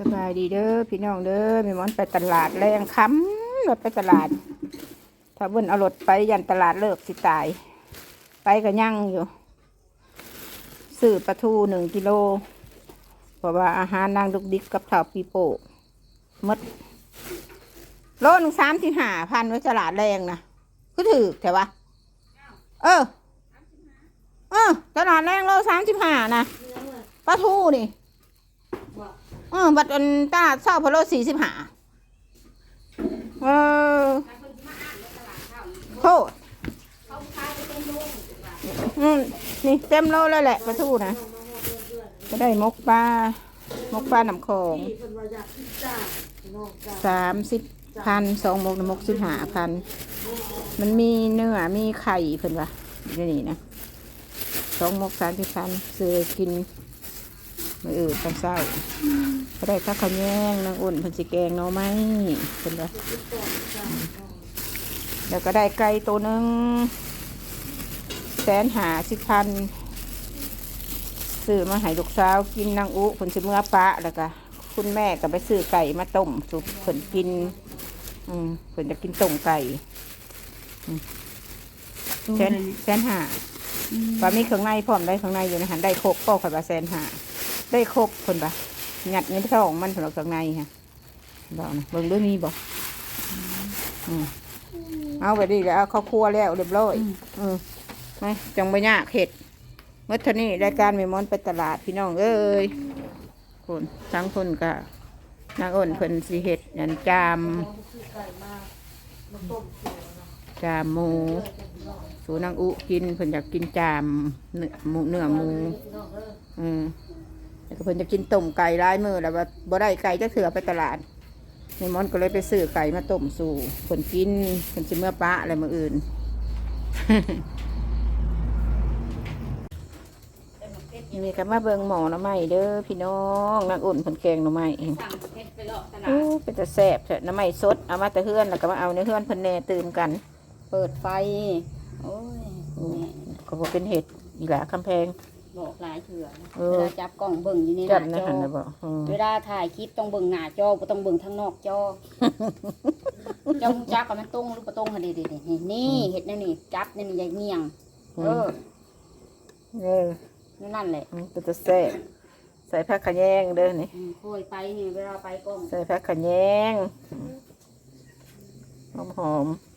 สบายดีเด้อพี่น้องเด้อแม่มอนไปตลาดแรงค้ำรถไปตลาด ถ้าเบิ่นเอารถไปยันตลาดเลิกสิตาย ไปก็ยั่งอยู่ซื้อปลาทูหนึ่งกิโลเพราะว่าอาหารนางดุกดิกกับข้าวปีโป้มดโลนึงสามสิบห้าพันไว้ตลาดแรงนะก็ถือแต่ว่าเออ เออตลาดแรงโลสามสิบห้านะปลาทูนี่ ออบัดอันตลาดเศร้าพะโลสี่สิบห้าเออโทษอืมนี่เต็มโลเลยแหละปลาทูนะก็ได้มกปลามกปลาหนำของสามสิบพันสองมกน้ำมกสิบห้าพันมันมีเนื้อมีไข่เพิ่นวะอนี่นะสองมกสามสิบพันซื้อกิน มืออื่นตอนเศร้าก็ได้ข้าวขาวแยงนางอุ่นเพันสิแกงหน่อไม้เป็นไรแล้วก็ได้ไก่ตัวหนึ่งแสนหาสิบพันซื้อมาให้ลูกสาวกินนางอุผลสิเมื่อปะแล้วก็คุณแม่ก็ไปซื้อไก่มาต้มสุกผลกิน อืมผลจะกินต้มไก่อืมแสนแสนหาว่ามีเครื่องในพร้อมได้เครื่องในอยู่ในหันได้โคกก็ข่อยว่าแสนหา ได้ครบคนปะงัดเงินท้องมันสำหรับข้างในฮะบอกนะเบิ่งด้วยมีบอกอืมเอาไปดีแล้วเอาข้าวคั่วแล้วเรียบร้อยอืมไม่จังไปยากเห็ดเมื่อเท่านี้รายการเมมอนไปตลาดพี่น้องเอ้ยคนทั้งคนก็นางอ้นเพิ่นสีเห็ดยันจามจามหมูสูนางอุกินเพิ่นอยากกินจามเนื้อหมูเนื้อหมูอืม แล้วก็เพิ่นจะกินต้มไก่ร้ายมือแล้วว่าบ่ได้ไก่จะเถื่อไปตลาดในมอนก็เลยไปซื้อไก่มาต้มสู่เพิ่นกินเพิ่นสิเมื่อปะอะไรมืออื่นนี่ก็มาเบิ่งหมอหน่อไม้เด้อพี่น้องนางอุ่นเพิ่นแกงหน่อไม้สั่งเพชรไปเลาะตลาโอ้ดเป็นแต่แซ่บเถอะหน่อไม้สดเอามาแต่เฮือนแล้วก็มาเอาในเฮือนเพิ่นแน่ตื่มกัน เปิดไฟโอ้ยอืมแม่ก็บ่เป็นเห็ดอีหละคำแพง บอกหลายเถื่อนะเออ เวลาจับกล้องเบิ่งอยู่ในหจัน้าบนะจอหันนะบ่อืมเวลาถ่ายคลิปต้องเบิ่งหน้าจอบ่ต้องเบิ่งทางนอกจอเจ้าจักกับมันตรงหรือบ่ตรงหั่นเด้ๆนี่นี่เฮ็ดแนวนี้จับแนวนี้อย่าเงียง เออเออนั่นนั่นแหละอืมเป็นแต่แซ่บใส่ผักขะแยงเด้อนี่ อืมค่อยไปนี่เวลาไปกล้อง ใส่ผักขะแยงหอมหอมๆ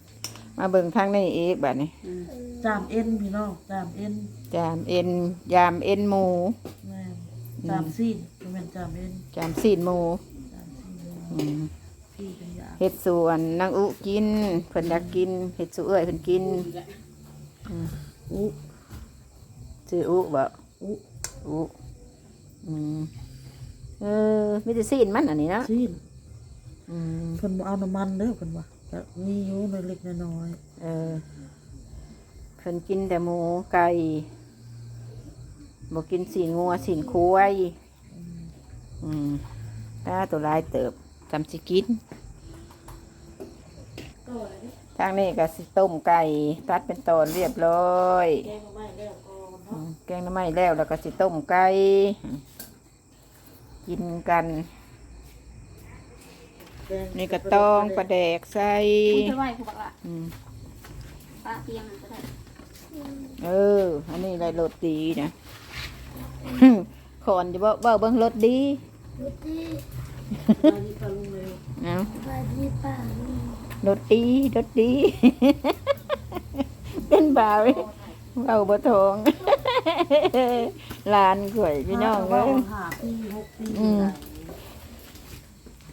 มาเบิ่งทางนี้อีกแบบนี้อืมจามเอ็นพี่น้องจามเอ็นจามเอ็นยามเอ็นหมู แม่นจามซีนบ่แม่นจามเอ็นจามซีนหมูจามซีนอืมพี่เป็นยาเห็ดสวนนางอุกินเพิ่นอยากกินเห็ดสุเอ้ยเพิ่นกินอุชื่ออุบ่อุอุอืมเออมีแต่ซีนมันอันนี้เนาะซีนอืม เพิ่นบ่เอาน้ำมันเด้อเพิ่นว่า แต่มีอยู่ในเล็กๆน้อยเออเพิ่นกินแต่หมูไก่บ่กินสีนงัวสีนควายอืมตาตัวลายเติบจำสิกินทางนี้ก็สิต้มไก่ตัดเป็นตอนเรียบร้อยๆแกงไม่แล้วก่อนอืเนาะมแกงหน้ำไม้แล้วแล้วก็สิต้มไก่กินกันแกง นี่ก็ตองปลาแดกใส่คุณจะไหวคุณบอกว่าอืมป้าเตรียมมันก็ได้เออ อันนี้ได้รสดีนะขอนจะบอกว่าเบิ้งรสดีมาที่ปลาลุงเลยเอาสวัสดีป้ารสดีรสดีเป็นบ่าวเบาบ่ทองหลานข่อยพี่น้องเลเว้ายห้าปีหกปีอืม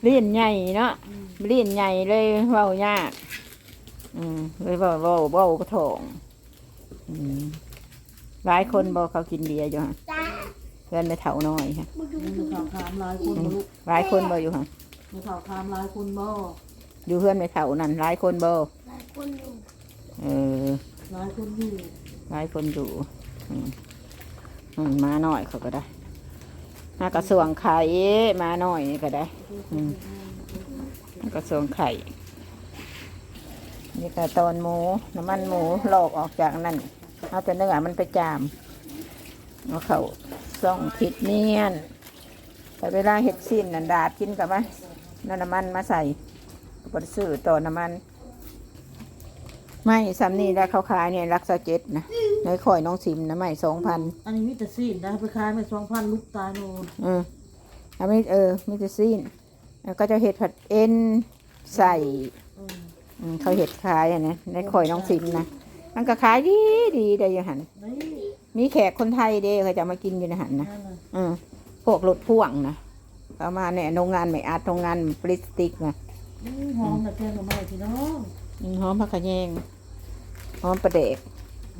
เลียนใหญ่เนาะเลียนใหญ่เลยเว้ายากอืมเลยเว้าเว้าเว้าบ่ทองอืมหลายคนบอกเขากินเบียร์อยู่ฮะเพื่อนไม่เท่าน้อยฮะมีข่าวถามหลายคนบ่ลูกหลายคนบ่อยู่ฮะมีข่าวถามหลายคนบ่อยู่เพื่อนไม่เท่านั่นหลายคนบ่หลายคนอยู่เออหลายคนอยู่หลายคนอยู่อืมอืมมาหน่อยเขาก็ได้ มากระทรวงไข่มาหน่อยนี่ก็ได้กระทรวงไข่ นี่ก็ตอนหมู น้ำมันหมูหลอกออกจากนั่นเอาแต่เนื้อมันไปจามเอาเขาส่องผิดเนียนแต่เวลาเห็ดสิ้นนันดาดกินกับว่าน้ำมันมาใส่บไดซื้อต่อน้ำมัน ไม่ซ้ำนี่ได้เขาขายเนี่ยรักษาเจ็ดนะในข่อยน้องซิมนะไม่สองพันอันนี้มีแต่ซีนนะไปขายไม่สองพันลูกตายโนนเอออันนี้เออมิจะซีนแล้วก็จะเห็ดผัดเอ็นใส่อืมอืมเขาเห็ดขายอะนะในข่อยน้องซิมนะมันก็ขายดีดีได้อยังหันนี่มีแขกคนไทยเด้เขาจะมากินอยู่ในหันนะนั่นน่ะอืมพวกรถพ่วงนะเอามาเนี่ยโรงงานไม่อาร์ตโรงงานพลาสติกนะอืมหอมแต่แกงกับไม้พี่น้องอืมหอมผักขะแยง หอมประเดก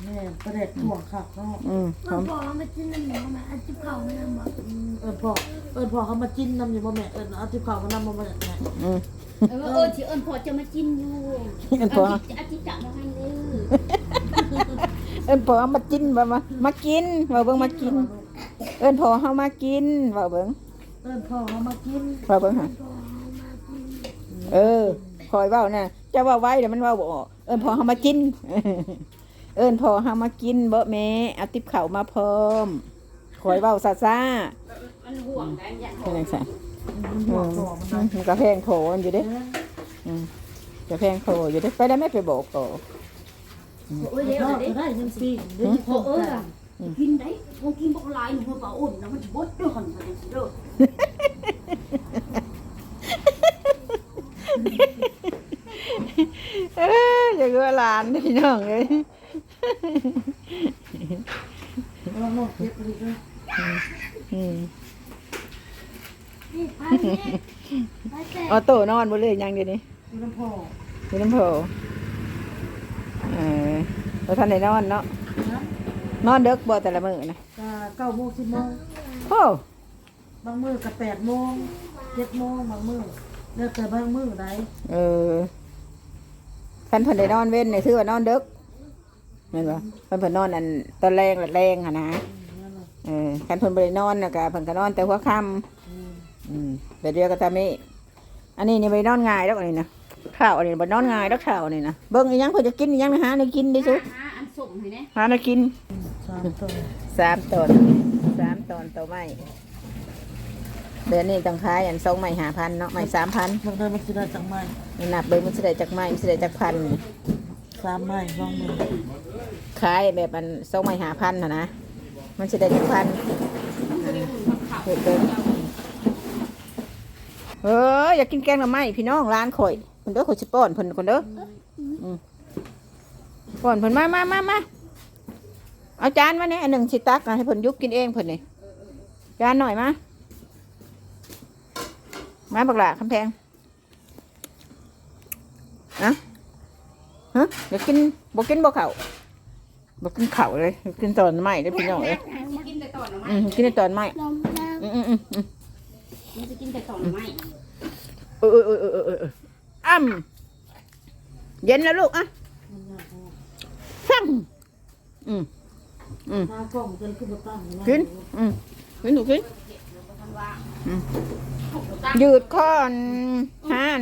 แม่ประเด็ดถ่วงขักเนาะอืมหอมบอกว่ามันจะนั่นหนูมาอาจิบเขาไม่นำบอกอืมเอิญพ่อเอิญพ่อเขามาจิ้นน้ำอยู่บ่แม่เอิญเอาที่เขามานำมาแม่อืมเออเออที่เอิ้นพอจะมากินอยู่เอิ้นพอาจิอาจิจะมาให้เลยเอิญพอเอามากินว่ามามากินว่าเบิ่งมากิน เอิญพอเฮามากินว่าเบิ่งเอิญพ่อเขามากินว่าเบิ่งหะเออคอยเว้าน่ะจะว่าไว้เดี๋ยวมันเว้าบ่ออก เอิญพอเฮามากิน เอิญพอเฮามากินบ่แม่เอาติ๊บข้าวมาเพิ่มคอยเว้าซาซามันห่วงกันอย่างเป็นจังซั่นมันหัวคอมันอืได้มมันก็แพงโถมันอยู่เด้อืมจะแพงโถอยู่เด้ไปได้ไม่ไปบอกต่อโอ้ยเดี๋ยวก็เดี๋ยวได้ยังปีเดี๋ยวโอ้พ่อเอเอออกินได้พอกินบอกลายหนูเปล่าอุ่นนะมันจะบดด้วยหันมาเด้อ เอ้ ยอย่าเกลือหลานพี่น้องเลยลองลองเก็บเลยนะอืมนี่ไปเนี่ยไปแต่ออโต้นอนบ่เลยยังเดี๋ยวนี้ดูน้ำพ่อมีน้ำโผเออเราท่านได้นอนเนาะนะนอนเด็กบ่แต่ละมื้อนะจะเก้าโมงสิบโมงโอ้บางมื้อก็แปดโมงเจ็ดโมงบางมื้อแล้วแต่บางมื้อใดเออ คันเพิ่นได้นอนเว้นนี่ถือว่านอนเด็กแม่นบ่เพิ่นเพิ่นนอนอันตอนแรงละแรงหั่นนะนั่นน่ะเออคันเพิ่นบ่ได้นอนน่ะก็เพิ่นก็นอนแต่หัวค่ำอืมอืมแต่เดียวก็ตามนี้อันนี้นี่ไปนอนง่ายแล้วอันนี้นะข้าวอันนี้บ่นอนง่ายแล้วข้าวอันนี้นะเบิ่งอีหยังเพิ่นจะกินอีหยังนะหาในกินดิสุดหาอันส่งให้แน่หาในกินสามตัวสามตอนสามตอนต่อไม้ เดือนนี้ต้องขายอันสองไม้ห้าพันเนาะไม้สามพันบางเดือนมันสิได้จังไม้นี่นับเบิ่งมันสิได้จากไม้มันสิได้จากพันสามไม้บางมื้อขายแบบอันสองไม้ห้าพันนะนะมันสิได้จากพันเฮ็ดเบิ่งเอออยากกินแกงหน่อไม้พี่น้องร้านข่อยคนเด้อข่อยสิป้อนเพิ่นคนเด้ออืมป้อนเพิ่นมามามามาเอาจานมาเนี่ยอันหนึ่งสิตักนะให้เพิ่นยุกกินเองเพิ่นนี่จานหน่อยมา มาบักหละคำแพงนะฮะอยากกินบ่กินบ่เข่าบ่กินเข่าวเลยอยากกินตอนไม้ได้อพี่น้องเอ้ยกินแต่ตอนหน่อไม้อืมกินแต่ตอนไม้ลมน้อืมอืมอืมอืมมันจะกินแต่ตอนหน่อไม้เออเออเออเออเออเอออ้ำเย็นแล้วลูกอะมันยากมากสั่งอืมหน้ากล้องจนขึ้นมาตั้งอยู่ะกินอืมกินหนูกินทันว่าอืมตั้ง ยืดข้อนห่าน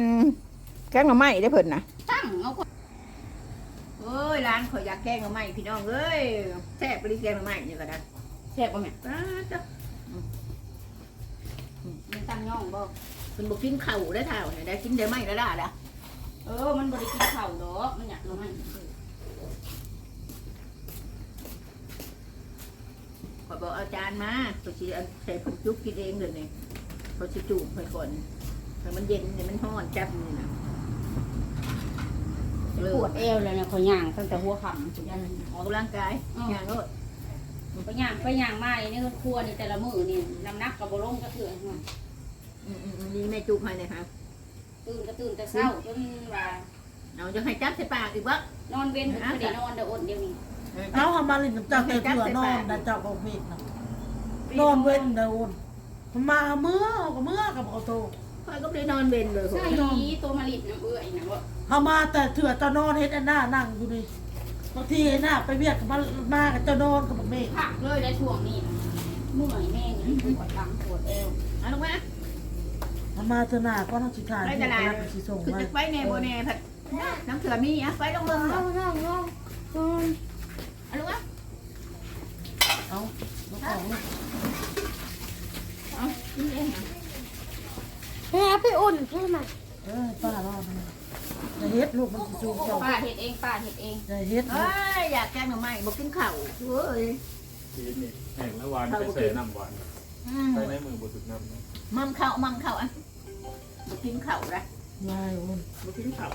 แกงหน่อไม้ได้เพิ่นนะตั้งเอาคนเอ้ยร้านข่อยอยากแกงหน่อไม้พี่น้องเอ้ยแซ่บปริแกงหน่อไม้นี่ก็ได้แซ่บบ่แม่ป้าจ้ะมันตั้งย่องบ่เพิ่นบ่กินข้าวได้อเท่าเนี่ยได้กินได้ไม้ละล่ะล่ะเออมันบ่ได้กินข้าวดอกมันอยากหน่อไม้ อยบอกเอาจารย์มาข่อยสิเอาใส่ผงจุกกินเองเดี๋ยวนี้ข่อยสิจูบข่อยก่อนให้มันเย็นเนี่ยมันร้อนจับนี่นะปวดเอวเลยเนี่ยขอยย่างตั้งแต่หัวค่ำจนยัน ออกกำลังกายอ้าว งานรถไปย่างไปย่างมานี่ครัวนี่แต่ละมื้อนี่น้ำหนักก็บ่ลงก็คืออืมอืมอืมนี่แม่จูบให้เลยครับตื่นก็ตื่นแต่เช้าจนว่า เอาจะให้จับใส่ปากอีกวะนอนเว้นก็บ่ได้นอนเด้ออดเดี๋ยวนี้ เอาทำมาลินน้ำจากแต่เถื่อนอนนะเจ้าบอกเมฆนะนอนเว้นเดินมาเมื่อก็เมื่อกับเอาโตพ่อยก็ไม่ได้นอนเวนเลยใช่นี้ตัวมะลิน้ำเอื้อยนะว่าเขามาแต่เถื่อจะนอนเฮ็ดอันหน้านั่งอยู่นี่บางทีไอ้หน้าไปเวียกกับมามากับเจะนอนกับบอกเมฆพักเลยได้ช่วงนี้เมื่อยแม่นี่ปวดหลังปวดเอวเอาลงมาทำมาเถอะหน้าก็ต้องสุดท้ายไปที่ตลาดรับไปสิส่งคือไว้จะไปแน่โบแน่ผัดน้ำเถื่อมีอะไปลงเบิ่งำเหรน้อองน้องน้องน้องเอาลงมาเอาลูกของ ลูกเอาเอากินเองอะแม่ไปอุ่นใช่ไหมเออป้ารอดนะจะเฮ็ดลูกมันสิจูบเจ้าป้าเฮ็ดเองป้าเฮ็ดเองจะเฮ็ดเอ้ยอยากแกงหน่อไม้บ่กินข้าวเว้ยทีนี่แห่งละวันไปเสน้ำหวานอืมไปในมือบสุดน้ำนะมั่มข้าวมั่มข้าวอะบ่กินข้าวละง่ายอุ่นบ่กินข้าว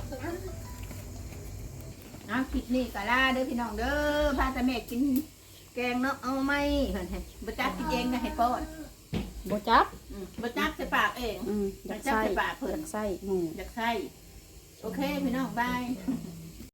เอาคลิปนี้ก็ลาเด้อพี่น้องเด้อพาแต่แม่กินแกงเนาะเอาไหมเพิ่นให้บ่จักกินเองนะให้ป้อนบ่จับอืมบ่จักใส่ปากเอง อืมอยากใส่จับใส่ปากเพิ่นอยากใส่หมู อยากใส่โอเคพี่น้องบายบ